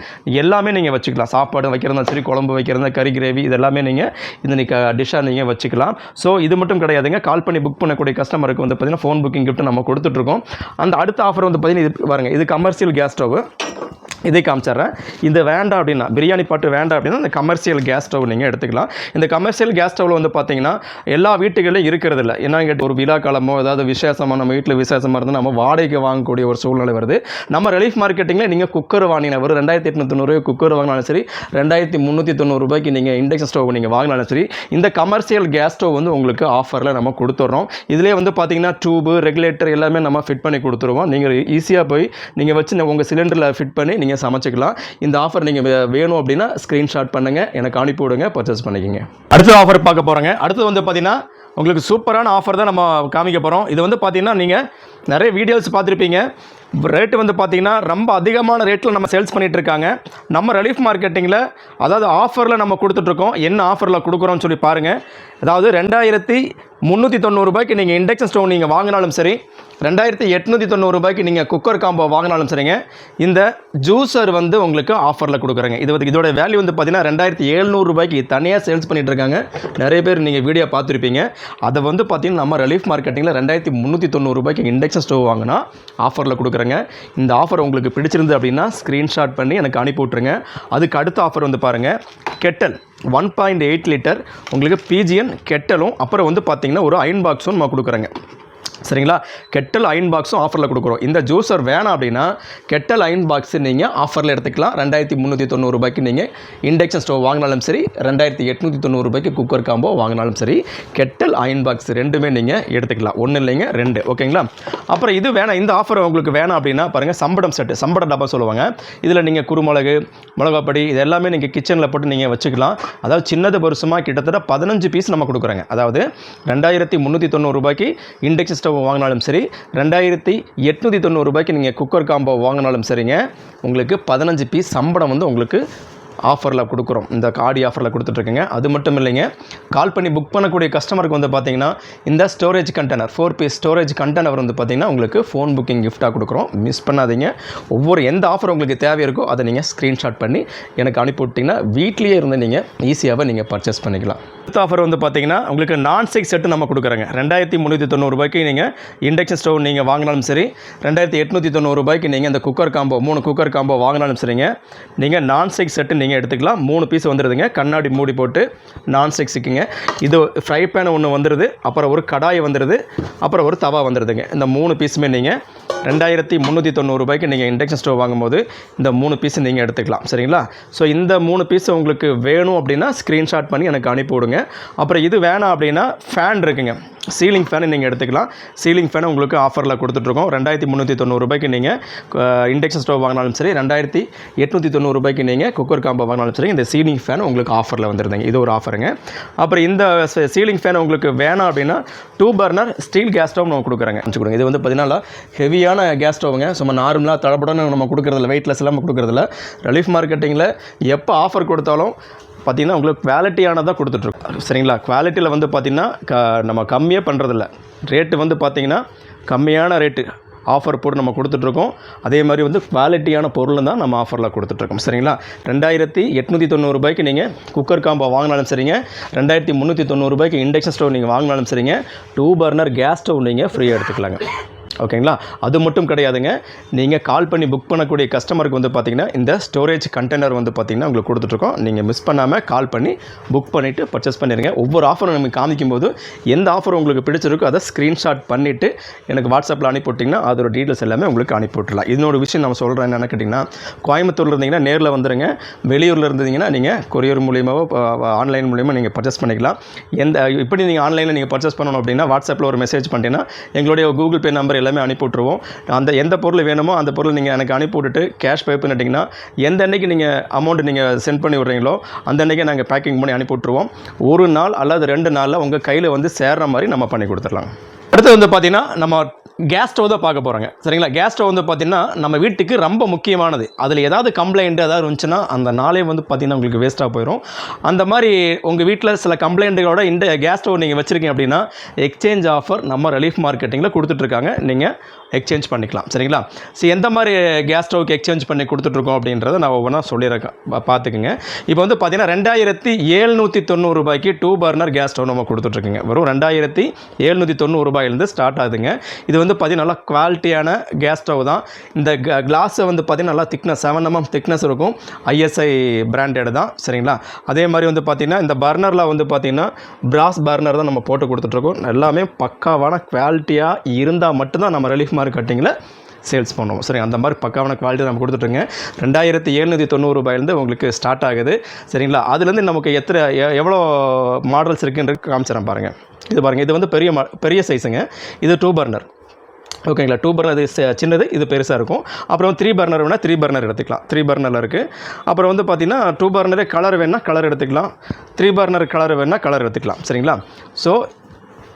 எல்லாமே நீங்கள் வச்சுக்கலாம். சாப்பாடு வைக்கிறதா சரி குழம்பு வைக்கிறதா கறி கிரேவி இது எல்லாமே நீங்கள் இந்த நீங்கள் டிஷ்ஷாக நீங்கள் வச்சுக்கலாம். ஸோ இது மட்டும் கிடையாதுங்க. கால் பண்ணி புக் பண்ணக்கூடிய கஸ்டமருக்கு வந்து பார்த்தீங்கன்னா ஃபோன் புக்கிங் கிஃப்ட் நம்ம கொடுத்துட்ருக்கோம் அந்த அடுத்த ஆஃபர் வந்து பார்த்தீங்கன்னா இது பாருங்கள் இது கமர்ஷியல் கேஸ் ஸ்டவ் இதை காமிச்சிட்றேன். இந்த வேண்டாம் அப்படின்னா பிரியாணி பாட்டு வேண்டாம் அப்படின்னா இந்த கமர்ஷியல் கேஸ் ஸ்டவ் நீங்கள் எடுத்துக்கலாம். இந்த கமர்ஷியல் கேஸ் ஸ்டவ்வில் வந்து பார்த்தீங்கன்னா எல்லா வீட்டுகளிலும் இருக்கிறது இல்லை. ஏன்னா கேட்டு ஒரு விழா காலமோ ஏதாவது விசேஷமாக நம்ம வீட்டில் விசேஷமாக இருந்தால் நம்ம வாடகைக்கு வாங்கக்கூடிய ஒரு சூழ்நிலை வருது. நம்ம ரிலீஃப் மார்க்கெட்டிங்கில் நீங்கள் குக்கர் வாங்கினா ஒரு ரெண்டாயிரத்தி எட்நூற்றி தொண்ணூறு குக்கர் வாங்கினாலும் சரி ரெண்டாயிரத்தி முந்நூற்றி தொண்ணூறு ரூபாய்க்கு நீங்கள் இண்டக்ஷன் ஸ்டவ் நீங்கள் வாங்கினாலும் சரி இந்த கமர்ஷியல் கேஸ் ஸ்டவ் வந்து உங்களுக்கு ஆஃபரில் நம்ம கொடுத்துட்றோம் இதிலே வந்து பார்த்தீங்கன்னா டியூபு ரெகுலேட்டர் எல்லாமே நம்ம ஃபிட் பண்ணி கொடுத்துருவோம். நீங்கள் ஈஸியாக போய் நீங்கள் வச்சு உங்கள் சிலிண்டரில் ஃபிட் பண்ணி நீங்கள் சமைச்சிக்கலாம். இந்த ஆஃபர் நீங்கள் வேணும் அப்படின்னா ஸ்க்ரீன்ஷாட் பண்ணுங்கள் எனக்கு அனுப்பி விடுங்க பர்ச்சேஸ் பண்ணிக்கோங்க. அடுத்த ஆஃபர் பார்க்க போகிறோங்க அடுத்து வந்து பார்த்தீங்கன்னா உங்களுக்கு சூப்பரான ஆஃபர் தான் நம்ம காமிக்க போகிறோம் இது வந்து பார்த்தீங்கன்னா நீங்கள் நிறைய வீடியோஸ் பார்த்துருப்பீங்க. ரேட்டு வந்து பார்த்தீங்கன்னா ரொம்ப அதிகமான ரேட்டில் நம்ம சேல்ஸ் பண்ணிகிட்டு இருக்காங்க. நம்ம ரிலீஃப் மார்க்கெட்டிங்கில் அதாவது ஆஃபரில் நம்ம கொடுத்துட்ருக்கோம் என்ன ஆஃபரில் கொடுக்குறோம்னு சொல்லி பாருங்கள் அதாவது ரெண்டாயிரத்தி முந்நூற்றி தொண்ணூறுபாய்க்கு நீங்கள் இண்டக்ஷன் ஸ்டவ் நீங்கள் வாங்கினாலும் சரி ரெண்டாயிரத்தி எட்நூற்றி தொண்ணூறுபாய்க்கு நீங்கள் குக்கர் காம்போ வாங்கினாலும் சரிங்க இந்த ஜூஸர் வந்து உங்களுக்கு ஆஃபரில் கொடுக்குறேங்க. இது வந்து இதோட வேல்யூ வந்து பார்த்தீங்கன்னா ரெண்டாயிரத்தி ஏழ்நூறுபாய்க்கு தனியாக சேல்ஸ் பண்ணிகிட்ருக்காங்க இருக்காங்க. நிறைய பேர் நீங்கள் வீடியோ பார்த்துருப்பீங்க. அதை வந்து பார்த்தீங்கன்னா நம்ம ரிலீஃப் மார்க்கெட்டிங்கில் ரெண்டாயிரத்தி முந்நூற்றி தொண்ணூறு ரூபாய்க்கு இண்டக்ஷன் ஸ்டவ் வாங்கினா ஆஃபரில் கொடுக்குறேன் இந்த ஆஃபர் உங்களுக்கு பிடிச்சிருந்து அப்படின்னா ஸ்க்ரீன்ஷாட் பண்ணி எனக்கு அனுப்பி விட்ருங்க அதுக்கு அடுத்த ஆஃபர் வந்து பாருங்கள் kettle one point eight litre உங்களுக்கு பிஜிஎன் கெட்டலும் அப்புறம் வந்து பார்த்தீங்கன்னா ஒரு அயன் பாக்ஸும் நம்ம கொடுக்குறேங்க. சரிங்களா? கெட்டல் அயன் பாக்ஸும் ஆஃபரில் கொடுக்குறோம். இந்த ஜூஸர் வேணாம் அப்படின்னா கெட்டல் அயன் பாக்ஸ் நீங்கள் ஆஃபரில் எடுத்துக்கலாம். ரெண்டாயிரத்தி முந்நூற்றி தொண்ணூறு ரூபாய்க்கு நீங்கள் இண்டக்ஷன் ஸ்டவ் வாங்கினாலும் சரி ரெண்டாயிரத்தி எட்நூற்றி தொண்ணூறு ரூபாய்க்கு குக்கர் காம்போ வாங்கினாலும் சரி கெட்டல் அயன் பாக்ஸ் ரெண்டுமே நீங்கள் எடுத்துக்கலாம். ஒன்றும் இல்லைங்க ரெண்டு. ஓகேங்களா? அப்புறம் இது வேணாம். இந்த ஆஃபர் உங்களுக்கு வேணாம் அப்படின்னா பாருங்கள் சம்படம் செட்டு சம்பட டப்பா சொல்லுவாங்க. இதில் நீங்கள் குருமிளகு மிளகாப்பொடி இது எல்லாமே நீங்கள் கிச்சனில் போட்டு நீங்கள் வச்சுக்கலாம். அதாவது சின்னது பெருசுமாக கிட்டத்தட்ட பதினஞ்சு பீஸ் நம்ம கொடுக்குறோங்க. அதாவது ரெண்டாயிரத்தி முந்நூற்றி தொண்ணூறு ரூபாய்க்கு இண்டக்ஷன் ஸ்டவ் வாங்கினாலும் சரி ரெண்டாயிரத்தி எட்நூற்றி தொண்ணூறு ரூபாய்க்கு நீங்கள் குக்கர் காம்போ வாங்கினாலும் சரிங்க. உங்களுக்கு பதினஞ்சு பீஸ் சம்பளம் வந்து உங்களுக்கு ஆஃபரில் கொடுக்குறோம். இந்த ஆடி ஆஃபரில் கொடுத்துட்ருக்கேங்க. அது மட்டும் இல்லைங்க கால் பண்ணி புக் பண்ணக்கூடிய கஸ்டமருக்கு வந்து பார்த்தீங்கன்னா இந்த storage container four piece storage container வந்து பார்த்தீங்கன்னா உங்களுக்கு ஃபோன் புக்கிங் கிஃப்ட்டாக கொடுக்குறோம். மிஸ் பண்ணாதீங்க. ஒவ்வொரு எந்த ஆஃபர் உங்களுக்கு தேவை இருக்கோ அதை நீங்கள் ஸ்க்ரீன்ஷாட் பண்ணி எனக்கு அனுப்பி விட்டிங்கன்னா வீட்லேயே இருந்து நீங்கள் ஈஸியாகவே நீங்கள் பர்ச்சேஸ் பண்ணிக்கலாம். அடுத்த ஆஃபர் வந்து பார்த்தீங்கன்னா உங்களுக்கு நான் ஸ்டிக் செட்டு நம்ம கொடுக்குறோங்க. ரெண்டாயிரத்தி முந்நூற்றி தொண்ணூறுபாய்க்கு நீங்கள் இண்டக்ஷன் ஸ்டவ் நீங்கள் வாங்கினாலும் சரி ரெண்டாயிரத்தி எட்நூற்றி தொண்ணூறுபாய்க்கு நீங்கள் இந்த குக்கர் காம்போ மூணு குக்கர் காம்போ வாங்கினாலும் சரிங்க. நீங்கள் நான் ஸ்டிக் செட்டு நீங்கள் எடுத்துக்கலாம். மூணு பீஸ் வந்துடுதுங்க கண்ணாடி மூடி போட்டு நான் ஸ்டிக்ஸுக்குங்க இது ஃப்ரை பேன் ஒன்று வந்துடுது அப்புறம் ஒரு கடாய் வந்துடுது அப்புறம் ஒரு தவா வந்துடுதுங்க இந்த மூணு பீஸுமே நீங்கள் ரெண்டாயிரத்தி முந்நூற்றி தொண்ணூறுபாய்க்கு நீங்கள் இண்டக்ஷன் ஸ்டவ் வாங்கும்போது இந்த மூணு பீஸ் நீங்கள் எடுத்துக்கலாம். சரிங்களா? ஸோ இந்த மூணு பீஸ் உங்களுக்கு வேணும் அப்படின்னா ஸ்க்ரீன்ஷாட் பண்ணி எனக்கு அனுப்பி விடுங்க. அப்புறம் இது வேணாம் அப்படின்னா ஃபேன் இருக்குங்க. சீலிங் ஃபேனை நீங்கள் எடுத்துக்கலாம். சீலிங் ஃபேனை உங்களுக்கு ஆஃபரில் கொடுத்துட்ருக்கோம். ரெண்டாயிரத்தி முந்நூற்றி தொண்ணூறு ரூபாய்க்கு நீங்கள் இண்டக்ஷன் ஸ்டவ் வாங்கினாலும் சரி ரெண்டாயிரத்தி எட்நூற்றி தொண்ணூறுபாய்க்கு நீங்கள் குக்கர் காம்போ வாங்கினாலும் சரி இந்த சீலிங் ஃபேன் உங்களுக்கு ஆஃபரில் வந்துருதுங்க இது ஒரு ஆஃபருங்க. அப்புறம் இந்த சீலிங் ஃபேன் உங்களுக்கு வேணாம் அப்படின்னா two burner steel gas stove நம்ம கொடுக்குறேங்க. வச்சு கொடுங்க. இது வந்து பார்த்தீங்கன்னா ஹெவியான கேஸ் ஸ்டவ்ங்க. சும்மா நார்மலாக தடப்படன்னு நம்ம கொடுக்குறதில்ல வெயிட்லெஸ் இல்லாமல் கொடுக்குறதில்ல. ரிலீஃப் மார்க்கெட்டிங்கில் எப்போ ஆஃபர் கொடுத்தாலும் பார்த்திங்கன்னா உங்களுக்கு குவாலிட்டியானதாக கொடுத்துட்ருக்கோம். சரிங்களா? குவாலிட்டியில் வந்து பார்த்திங்கன்னா க நம்ம கம்மியாக பண்ணுறதில்ல ரேட்டு வந்து பார்த்திங்கன்னா கம்மியான ரேட்டு ஆஃபர் போட்டு நம்ம கொடுத்துட்ருக்கோம். அதே மாதிரி வந்து குவாலிட்டியான பொருள் தான் நம்ம ஆஃபரில் கொடுத்துட்ருக்கோம். சரிங்களா? ரெண்டாயிரத்தி எட்நூற்றி தொண்ணூறுபாய்க்கு நீங்கள் குக்கர் காம்போ வாங்கினாலும் சரிங்க. ரெண்டாயிரத்தி முந்நூற்றி தொண்ணூறு ரூபாய்க்கு இண்டக்ஷன் ஸ்டவ் நீங்கள் வாங்கினாலும் சரிங்க. டூ பர்னர் கேஸ் ஸ்டவ் நீங்கள் ஃப்ரீயாக எடுத்துக்கலாங்க. ஓகேங்களா? அது மட்டும் கிடையாதுங்க. நீங்கள் கால் பண்ணி புக் பண்ணக்கூடிய கஸ்டமருக்கு வந்து பார்த்தீங்கன்னா இந்த ஸ்டோரேஜ் கண்டெய்னர் வந்து பார்த்தீங்கன்னா உங்களுக்கு கொடுத்துட்ருக்கோம். நீங்கள் மிஸ் பண்ணாமல் கால் பண்ணி புக் பண்ணிவிட்டு பர்ச்சேஸ் பண்ணிடுங்க. ஒவ்வொரு ஆஃபரும் நம்ம காமிக்கும் போது எந்த ஆஃபர் உங்களுக்கு பிடிச்சிருக்கோ அதை ஸ்க்ரீன்ஷாட் பண்ணிவிட்டு எனக்கு வாட்ஸ்அப்பில் அனுப்பிவிட்டிங்கன்னா அதோட டீட்டெயில்ஸ் எல்லாமே உங்களுக்கு அனுப்பி இதனோட விஷயம் நம்ம சொல்கிறேன் என்னென்னு கேட்டிங்கன்னா கோயம்புத்தூரில் இருந்தீங்கன்னா நேரில் வந்துடுங்க வெளியூரில் இருந்தீங்கன்னா நீங்கள் கொரியர் மூலியமாகவோ ஆன்லைன் மூலியமாக நீங்கள் பர்ச்சேஸ் பண்ணிக்கலாம். எந்த இப்படி நீங்கள் ஆன்லைனில் நீங்கள் பர்ச்சேஸ் பண்ணணும் அப்படின்னா வாட்ஸ்அப்பில் ஒரு மெசேஜ் பண்ணிட்டீங்கன்னா எங்களுடைய கூகுள் பே நம்பர் எல்லாமே அனுப்பி விட்ருவோம் அந்த எந்த பொருள் வேணுமோ அந்த பொருள் நீங்கள் எனக்கு அனுப்பி விட்டுட்டு கேஷ் பே பண்ணிட்டீங்கன்னா எந்த அன்னைக்கு நீங்கள் அமௌண்ட் நீங்கள் சென்ட் பண்ணி விட்றீங்களோ அந்த அன்னைக்கு நாங்கள் பேக்கிங் பண்ணி அனுப்பி விட்ருவோம் ஒரு நாள் அல்லது ரெண்டு நாளில் உங்கள் கையில் வந்து சேர்ற மாதிரி நம்ம பண்ணி கொடுத்துடலாம். அடுத்து வந்து பார்த்தீங்கன்னா நம்ம கேஸ் ஸ்டவ் தான் பார்க்க போகிறோங்க சரிங்களா? கேஸ் ஸ்டவ் வந்து பார்த்திங்கன்னா நம்ம வீட்டுக்கு ரொம்ப முக்கியமானது. அதில் ஏதாவது கம்ப்ளைண்ட் ஏதாவது இருந்துச்சுன்னா அந்த நாளே வந்து பார்த்திங்கன்னா உங்களுக்கு வேஸ்ட்டாக போயிடும் அந்த மாதிரி உங்கள் வீட்டில் சில கம்ப்ளைண்ட்டுகளோட இந்த கேஸ் ஸ்டவ் நீங்கள் வச்சுருக்கீங்க அப்படின்னா எக்ஸ்சேஞ்ச் ஆஃபர் நம்ம ரிலீஃப் மார்க்கெட்டிங்கில் கொடுத்துட்ருக்காங்க. நீங்கள் எக்ஸ்சேஞ்ச் பண்ணிக்கலாம். சரிங்களா? சரி எந்த மாதிரி கேஸ் ஸ்டவ்க்கு எக்ஸ்சேஞ்ச் பண்ணி கொடுத்துட்ருக்கோம் அப்படின்றத நான் ஒவ்வொன்றா சொல்லியிருக்கேன் பார்த்துக்குங்க. இப்போ வந்து பார்த்திங்கன்னா ரெண்டாயிரத்தி ஏழ்நூற்றி தொண்ணூறு ரூபாய்க்கு டூ பர்னர் கேஸ் ஸ்டவ் நம்ம கொடுத்துட்ருக்குங்க. வெறும் ரெண்டாயிரத்தி ஏழ்நூற்றி தொண்ணூறு ரூபாயிலேருந்து ஸ்டார்ட் ஆகுதுங்க. இது வந்து பார்த்தீங்கன்னா நல்லா குவாலிட்டியான கேஸ் ஸ்டவ் தான். இந்த கிளாஸை வந்து பார்த்தீங்கன்னா நல்லா திக்னஸ் செவன் எம்எம் திக்னஸ் இருக்கும். ஐஎஸ்ஐ பிராண்டட் தான் சரிங்களா? அதே மாதிரி வந்து பார்த்திங்கன்னா இந்த பர்னரில் வந்து பார்த்தீங்கன்னா பிராஸ் பர்னர் தான் நம்ம போட்டு கொடுத்துட்ருக்கோம். எல்லாமே பக்காவான குவாலிட்டியாக இருந்தால் மட்டும்தான் நம்ம ரிலீஃப் மார்க்கெட்டிங்கில் சேல்ஸ் பண்ணுவோம். சரி அந்த மாதிரி பக்காவான குவாலிட்டி நம்ம கொடுத்துட்ருங்க ரெண்டாயிரத்தி எழுநூற்றி தொண்ணூறு ரூபாயிலேருந்து உங்களுக்கு ஸ்டார்ட் ஆகுது. சரிங்களா? அதுலேருந்து நமக்கு எத்தனை எவ்வளோ மாடல்ஸ் இருக்குன்றது காமிச்சிடறேன் பாருங்கள் இது பாருங்கள் இது வந்து பெரிய மா பெரிய சைஸுங்க இது டூ பர்னர் ஓகேங்களா டூ பர்னர் இது சின்னது இது பெருசாக இருக்கும். அப்புறம் த்ரீ பர்னர் வேணால் த்ரீ பர்னர் எடுத்துக்கலாம். த்ரீ பர்னரில் இருக்குது அப்புறம் வந்து பார்த்திங்கன்னா டூ பர்னரே கலர் வேணால் கலர் எடுத்துக்கலாம். த்ரீ பர்னர் கலர் வேணால் கலர் எடுத்துக்கலாம். சரிங்களா? ஸோ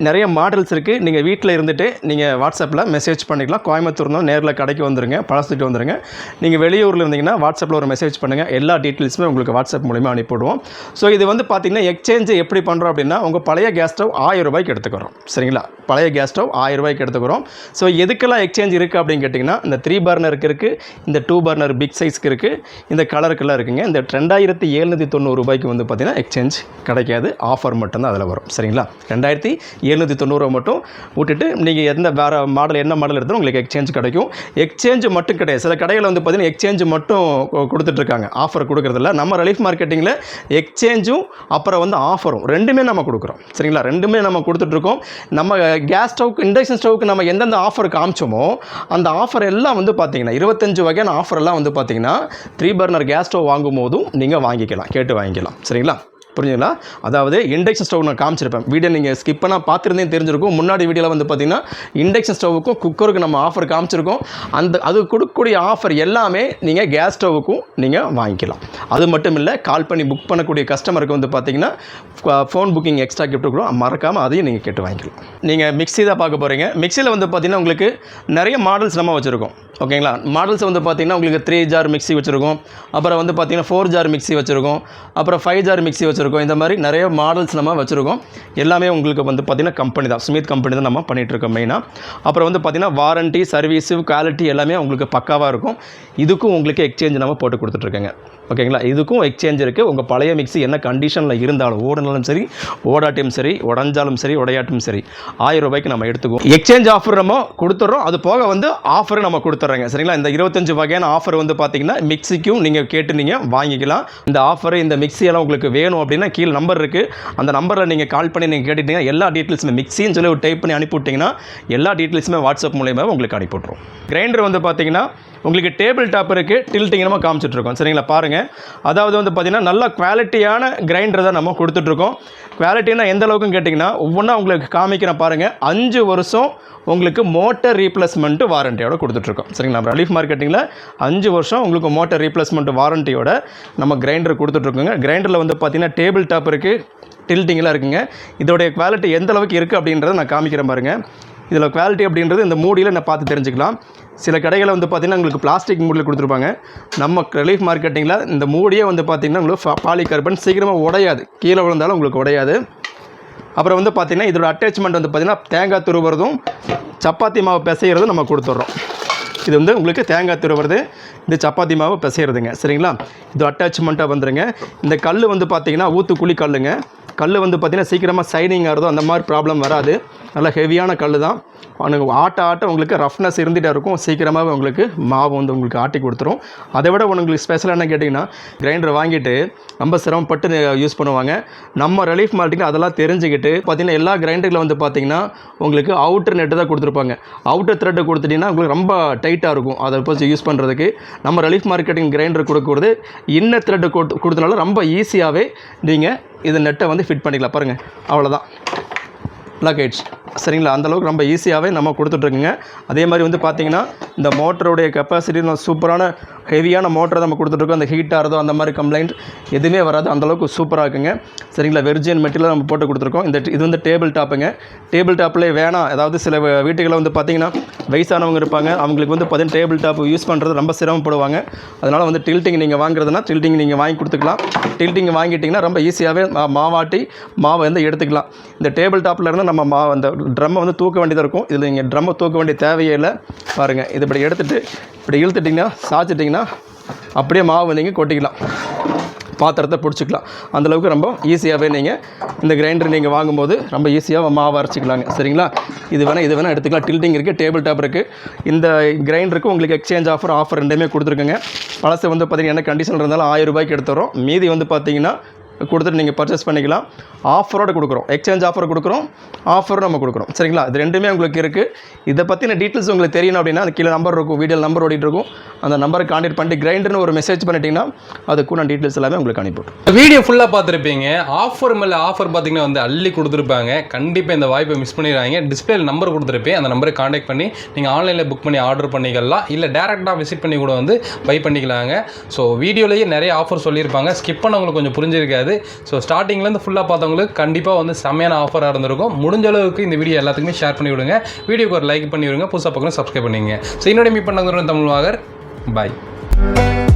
நிறைய மாடல்ஸ் இருக்குது நீங்கள் வீட்டில் இருந்துட்டு நீங்கள் வாட்ஸ்அப்பில் மெசேஜ் பண்ணிக்கலாம். கோயம்புத்தூர்னா நேரில் கடைக்கு வந்துருங்க. பழசிட்டு வந்துருங்க. நீங்கள் வெளியூரில் இருந்தீங்கன்னா வாட்ஸ்அப்பில் ஒரு மெசேஜ் பண்ணுங்கள் எல்லா டீட்டெயில்ஸுமே உங்களுக்கு வாட்ஸ்அப் மூலிமா அனுப்பிவிடுவோம். ஸோ இது வந்து பார்த்தீங்கன்னா எக்ஸ்சேஞ்சு எப்படி பண்ணுறோம் அப்படின்னா உங்கள் பழைய கேஸ் ஸ்டவ் ஆயிரம் ரூபாய்க்கு எடுத்துக்கிறோம். சரிங்களா? பழைய கேஸ் ஸ்டவ் ஆயிரம் ரூபாய்க்கு எடுத்துக்கிறோம். ஸோ எதுக்கெல்லாம் எக்ஸ்சேஞ்ச் இருக்குது அப்படின்னு கேட்டிங்கன்னா இந்த த்ரீ பர்னருக்கு இருக்குது இந்த டூ பர்னர் பிக் சைஸ்க்கு இருக்குது இந்த கலருக்கெல்லாம் இருக்குங்க. இந்த ரெண்டாயிரத்தி எழுநூற்றி தொண்ணூறு ரூபாய்க்கு வந்து பார்த்தீங்கன்னா எக்ஸ்சேஞ்ச் கிடைக்காது. ஆஃபர் மட்டும்தான் அதில் வரும். சரிங்களா? ரெண்டாயிரத்தி எழுநூற்றி தொண்ணூறு மட்டும் விட்டுட்டு நீங்கள் எந்த வேறு மாடல் என்ன மாடல் எடுத்தாலும் உங்களுக்கு எக்ஸ்சேஞ்ச் கிடைக்கும். எக்ஸ்சேஞ்ச் மட்டும் கிடையாது. சில கடைகளில் வந்து பார்த்தீங்கன்னா எக்ஸ்சேஞ்ச் மட்டும் கொடுத்துட்ருக்காங்க. ஆஃபர் கொடுக்குறதில்ல. நம்ம ரிலீஃப் மார்க்கெட்டிங்கில் எக்ஸ்சேஞ்சும் அப்புறம் வந்து ஆஃபரும் ரெண்டுமே நம்ம கொடுக்குறோம். சரிங்களா? ரெண்டுமே நம்ம கொடுத்துட்ருக்கோம். நம்ம கேஸ் ஸ்டவ்க்கு இண்டக்ஷன் ஸ்டவ்க்கு நம்ம எந்தெந்த ஆஃபர் காமிச்சோமோ அந்த ஆஃபர் எல்லாம் வந்து பார்த்தீங்கன்னா இருபத்தஞ்சு வகையான ஆஃபர் எல்லாம் வந்து பார்த்தீங்கன்னா த்ரீ பர்னர் கேஸ் ஸ்டவ் வாங்கும் போதும் நீங்கள் வாங்கிக்கலாம். கேட்டு வாங்கிக்கலாம். சரிங்களா? புரிஞ்சுங்களா அதாவது இண்டக்ஷன் ஸ்டவ் நான் காமிச்சிருப்பேன். வீடியோ நீங்கள் ஸ்கிப் பண்ணால் பார்த்துருந்தே தெரிஞ்சிருக்கும். முன்னாடி வீடியோவில் வந்து பார்த்தீங்கன்னா இண்டக்ஷன் ஸ்டவ்வுக்கும் குக்கருக்கு நம்ம ஆஃபர் காமிச்சிருக்கோம். அந்த அது கொடுக்கக்கூடிய ஆஃபர் எல்லாமே நீங்கள் கேஸ் ஸ்டவ்வுக்கும் நீங்கள் வாங்கிக்கலாம். அது மட்டும் இல்லை கால் பண்ணி புக் பண்ணக்கூடிய கஸ்டமருக்கு வந்து பார்த்தீங்கன்னா ஃபோன் புக்கிங் எக்ஸ்ட்ரா கிஃப்ட் கூட மறக்காமல் அதையும் நீங்கள் கேட்டு வாங்கிக்கலாம். நீங்கள் மிக்ஸி தான் பார்க்க போகிறீங்க மிக்ஸியில் வந்து பார்த்தீங்கன்னா உங்களுக்கு நிறைய மாடல்ஸ் நம்ம வச்சுருக்கோம். ஓகேங்களா மாடல்ஸ் வந்து பார்த்தீங்கன்னா உங்களுக்கு த்ரீ ஜார் மிக்ஸி வச்சுருக்கோம். அப்புறம் வந்து பார்த்தீங்கன்னா ஃபோர் ஜார் மிக்ஸி வச்சுருக்கோம். அப்புறம் ஃபைவ் ஜார் மிக்ஸி வச்சுருக்கோம். இந்த மாதிரி நிறைய மாடல்ஸ் நம்ம வச்சுருக்கோம். எல்லாமே உங்களுக்கு வந்து பார்த்திங்கன்னா கம்பெனி தான். ஸ்மித் கம்பெனி தான் நம்ம பண்ணிகிட்டு இருக்கோம் மெயினாக அப்புறம் வந்து பார்த்திங்கன்னா வாரண்ட்டி சர்வீஸு குவாலிட்டி எல்லாமே உங்களுக்கு பக்காவாக இருக்கும். இதுக்கும் உங்களுக்கு எக்ஸ்சேஞ்ச் நம்ம போட்டு கொடுத்துட்ருக்கேங்க ஓகேங்களா? இதுக்கும் எக்ஸ்சேஞ்ச் இருக்குது உங்கள் பழைய மிக்ஸி என்ன கண்டிஷனில் இருந்தாலும் ஓடினாலும் சரி ஓடாட்டியும் சரி உடஞ்சாலும் சரி உடையாட்டும் சரி ஆயிரம் ரூபாய்க்கு நம்ம எடுத்துக்குவோம். எக்ஸ்சேஞ்ச் ஆஃபர் நம்ம கொடுத்துட்றோம் அது போக வந்து ஆஃபர் நம்ம கொடுத்துட்றோங்க சரிங்களா? இந்த இருபத்தஞ்சு வகையான ஆஃபர் வந்து பார்த்தீங்கன்னா மிக்ஸிக்கும் நீங்கள் கேட்டு நீங்கள் வாங்கிக்கலாம். இந்த ஆஃபர் இந்த மிக்சியெல்லாம் உங்களுக்கு வேணும் அப்படின்னா கீழே நம்பர் இருக்குது அந்த நம்பரில் நீங்கள் கால் பண்ணி நீங்கள் கேட்டுட்டீங்கன்னா எல்லா டீட்டெயில்ஸுமே மிக்சின்னு சொல்லி ஒரு டைப் பண்ணி அனுப்பிவிட்டிங்கன்னா எல்லா டீட்டெயில்ஸுமே வாட்ஸ்அப் மூலியமாக உங்களுக்கு அனுப்பிவிட்ருவோம் கிரைண்டர் வந்து பார்த்தீங்கன்னா உங்களுக்கு டேபிள் டாப் இருக்குது டில்ட்டிங் நம்ம காமிச்சிட்ருக்கோம் சரிங்களா? பாருங்கள் அதாவது வந்து பார்த்திங்கன்னா நல்ல குவாலிட்டியான கிரைண்டர் தான் நம்ம கொடுத்துட்ருக்கோம் குவாலிட்டினா எந்த அளவுக்குன்னு கேட்டிங்கன்னா ஒவ்வொன்றா உங்களுக்கு காமிக்கிறேன் பாருங்கள் அஞ்சு வருஷம் உங்களுக்கு மோட்டர் ரீப்ளேஸ்மெண்ட்டு வாரண்டியோட கொடுத்துட்ருக்கோம் சரிங்களா? நம்ம ரிலீஃப் மார்க்கெட்டிங்கில் அஞ்சு வருஷம் உங்களுக்கு மோட்டர் ரீப்ளேஸ்மெண்ட் வாரண்டியோட நம்ம கிரைண்டர் கொடுத்துட்ருக்கோங்க கிரைண்டரில் வந்து பார்த்திங்கன்னா டேபிள் டாப் இருக்குது டில்ட்டிங்கெலாம் இருக்குங்க. இதோடைய குவாலிட்டி எந்த அளவுக்கு இருக்குது அப்படின்றத நான் காமிக்கிறேன் பாருங்கள் இதில் குவாலிட்டி அப்படின்றது இந்த மூடியில் நான் பார்த்து தெரிஞ்சுக்கலாம். சில கடைகளில் வந்து பார்த்திங்கன்னா உங்களுக்கு பிளாஸ்டிக் மூடியில் கொடுத்துருப்பாங்க. நம்ம ரிலீஃப் மார்க்கெட்டிங்கில் இந்த மூடியே வந்து பார்த்திங்கன்னா உங்களுக்கு பாலி கார்பன் சீக்கிரமாக உடையாது. கீழே விழுந்தாலும் உங்களுக்கு உடையாது. அப்புறம் வந்து பார்த்திங்கன்னா இதோட அட்டாச்மெண்ட் வந்து பார்த்திங்கன்னா தேங்காய் துருவுறதும் சப்பாத்தி மாவு பிசைகிறதும் நம்ம கொடுத்துட்றோம். இது வந்து உங்களுக்கு தேங்காய் துருவுறது இந்த சப்பாத்தி மாவு பிசைகிறதுங்க சரிங்களா? இது அட்டாச்மெண்ட்டாக வந்துடுங்க இந்த கல் வந்து பார்த்திங்கன்னா ஊத்துக்குழி கல்லுங்க. கல் வந்து பார்த்திங்கன்னா சீக்கிரமாக சைனிங் ஆகிறதோ அந்த மாதிரி ப்ராப்ளம் வராது. நல்ல ஹெவியான கல் தான் ஆட்ட ஆட்ட உங்களுக்கு ரஃப்னஸ் இருந்துகிட்டே இருக்கும். சீக்கிரமாகவே உங்களுக்கு மாவு வந்து உங்களுக்கு ஆட்டி கொடுத்துரும். அதை விட உங்களுக்கு ஸ்பெஷல் என்ன கேட்டிங்கன்னா கிரைண்டர் வாங்கிட்டு ரொம்ப சிரமப்பட்டு யூஸ் பண்ணுவாங்க. நம்ம ரிலீஃப் மார்ட்டிங்கில் அதெல்லாம் தெரிஞ்சுக்கிட்டு பார்த்தீங்கன்னா எல்லா கிரைண்டரில் வந்து பார்த்தீங்கன்னா உங்களுக்கு அவுட்டர் நெட்டு தான் கொடுத்துருப்பாங்க. அவுட்டர் த்ரெட்டு கொடுத்துட்டிங்கன்னா உங்களுக்கு ரொம்ப டைட்டாக இருக்கும். அதை போச்சு யூஸ் பண்ணுறதுக்கு நம்ம ரிலீஃப் மார்க்கெட்டிங் கிரைண்டர் கொடுக்கறது இன்னர் த்ரெட்டு கொடுத்து கொடுத்தனால ரொம்ப ஈஸியாகவே நீங்கள் இது நெட்டை வந்து ஃபிட் பண்ணிக்கலாம். பாருங்கள் அவ்வளோதான் லாக் சரிங்களா? அந்த அளவுக்கு ரொம்ப ஈஸியாகவே நம்ம கொடுத்துட்ருக்குங்க. அதே மாதிரி வந்து பார்த்தீங்கன்னா இந்த மோட்டருடைய கெப்பாசிட்டி சூப்பரான ஹெவியான மோட்டரை நம்ம கொடுத்துட்ருக்கோம். அந்த ஹீட்டாக இருந்தோ அந்த மாதிரி கம்ப்ளைண்ட் எதுவுமே வராது. அந்தளவுக்கு சூப்பராக இருக்குங்க. சரிங்களா? வெர்ஜின் மெட்டீரியல் நம்ம போட்டு கொடுத்துருக்கோம். இந்த இது வந்து டேபிள் டாப்புங்க டேபிள் டாப்லேயே வேணாம் அதாவது சில வீட்டுகளில் வந்து பார்த்தீங்கன்னா வயசானவங்க இருப்பாங்க. அவங்களுக்கு வந்து பார்த்தீங்கன்னா டேபிள் டாப் யூஸ் பண்ணுறது ரொம்ப சிரமப்படுவாங்க. அதனால் வந்து டில்ட்டிங் நீங்கள் வாங்குறதுனா டில்ட்டிங் நீங்கள் வாங்கி கொடுத்துக்கலாம். டில்ட்டிங் வாங்கிட்டிங்கன்னா ரொம்ப ஈஸியாகவே மாவாட்டி மாவை வந்து எடுத்துக்கலாம். இந்த டேபிள் டாப்பில் இருந்து நம்ம மா அந்த ட்ரம்மை வந்து தூக்க வேண்டியதாக இருக்கும். இதில் நீங்கள் ட்ரம்மை தூக்க வேண்டிய தேவையே இல்லை. பாருங்கள் இது இப்படி எடுத்துகிட்டு இப்படி இழுத்துட்டிங்கன்னா சாய்ச்சிட்டிங்கன்னா அப்படியே மாவு நீங்கள் கொட்டிக்கலாம். பாத்திரத்தை பிடிச்சிக்கலாம். அந்தளவுக்கு ரொம்ப ஈஸியாகவே நீங்கள் இந்த கிரைண்டர் நீங்கள் வாங்கும்போது ரொம்ப ஈஸியாக மாவு அரைச்சிக்கலாங்க. சரிங்களா? இது வேணால் இது வேணால் எடுத்துக்கலாம். டில்டிங் இருக்குது டேபிள் டாப் இருக்குது இந்த கிரைண்டருக்கு உங்களுக்கு எக்ஸ்சேஞ்ச் ஆஃபர் ஆஃபர் ரெண்டுமே கொடுத்துருக்குங்க. பழசு வந்து பார்த்தீங்கன்னா என்ன கண்டிஷன் இருந்தாலும் ஆயிரம் ரூபாய்க்கு எடுத்துறோம் மீதி வந்து பார்த்தீங்கன்னா கொடுத்துட்டு நீங்கள் பர்ச்சேஸ் பண்ணிக்கலாம். ஆஃபரோடு கொடுக்குறோம். எக்ஸ்சேஞ்ச் ஆஃபர் கொடுக்குறோம். ஆஃபரும் நம்ம கொடுக்குறோம். சரிங்களா? இது ரெண்டுமே உங்களுக்கு இருக்குது இதை பற்றின டீட்டெயில்ஸ் உங்களுக்கு தெரியணும் அப்படின்னா அது கீழே நம்பர் இருக்கும். வீடியோ நம்பர் ஓடிட்டு இருக்கும். அந்த நம்பரை காண்டக்ட் பண்ணிட்டு கிரைண்டர்னு ஒரு மெசேஜ் பண்ணிட்டீங்கன்னா அதுக்குள்ள டீட்டெயில்ஸ் எல்லாமே உங்களுக்கு அனுப்பிவிடும். வீடியோ ஃபுல்லாக பார்த்துருப்பீங்க. ஆஃபர் மேலே ஆஃபர் பார்த்தீங்கன்னா வந்து அள்ளி கொடுத்துருப்பாங்க. கண்டிப்பாக இந்த வாய்ப்பை மிஸ் பண்ணிடுறாங்க டிஸ்பிளேல நம்பர் கொடுத்துருப்பேன். அந்த நம்பரை காண்டாக்ட் பண்ணி நீங்கள் ஆன்லைனில் புக் பண்ணி ஆர்டர் பண்ணிக்கலாம். இல்லை டேரெக்டாக விசிட் பண்ணி கூட வந்து பை பண்ணிக்கலாங்க. ஸோ வீடியோலேயே நிறைய ஆஃபர் சொல்லியிருப்பாங்க. ஸ்கிப் பண்ணவங்களுக்கு கொஞ்சம் புரிஞ்சிருக்காது. ஸோ ஸ்டார்டிங்லேருந்து ஃபுல்லாக பார்த்தவங்களுக்கு கண்டிப்பாக வந்து செம்மையான ஆஃபராக இருந்திருக்கும். முடிஞ்ச அளவுக்கு இந்த வீடியோ எல்லாத்துக்குமே ஷேர் பண்ணி விடுங்க வீடியோக்கு ஒரு லைக் பண்ணி விடுங்க புதுசாக பக்கம் சப்ஸ்கிரைப் பண்ணிங்க ஸோ என்னோட மீட் பண்ண தமிழ்வாகர் Bye.